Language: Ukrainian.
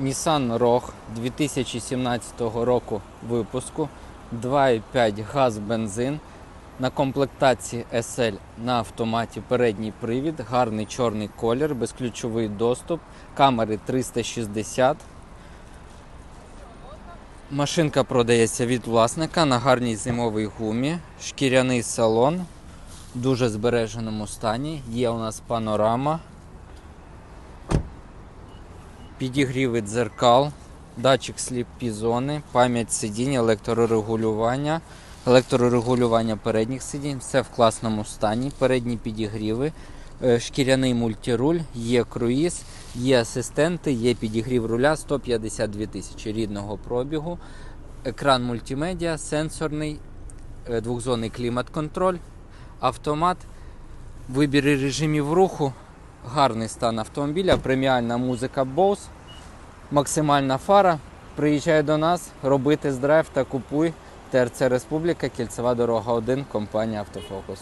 Nissan Rogue 2017 року випуску 2,5 газ бензин на комплектації SL на автоматі передній привід, гарний чорний колір, безключовий доступ, камери 360. Машинка продається від власника на гарній зимовій гумі, шкіряний салон, в дуже збереженому стані. Є у нас панорама, підігріви дзеркал, датчик сліпі зони, пам'ять сидінь, електрорегулювання, електрорегулювання передніх сидінь, все в класному стані, передні підігріви, е, шкіряний мультируль, є круїз, є асистенти, є підігрів руля 152 тисячі рідного пробігу, екран мультимедіа, сенсорний, е, двохзонний клімат-контроль, автомат, вибір режимів руху, гарний стан автомобіля, преміальна музика Bose, максимальна фара. Приїжджай до нас, роби тест-драйв та купуй ТРЦ Республіка, Кільцева дорога 1, компанія Автофокус.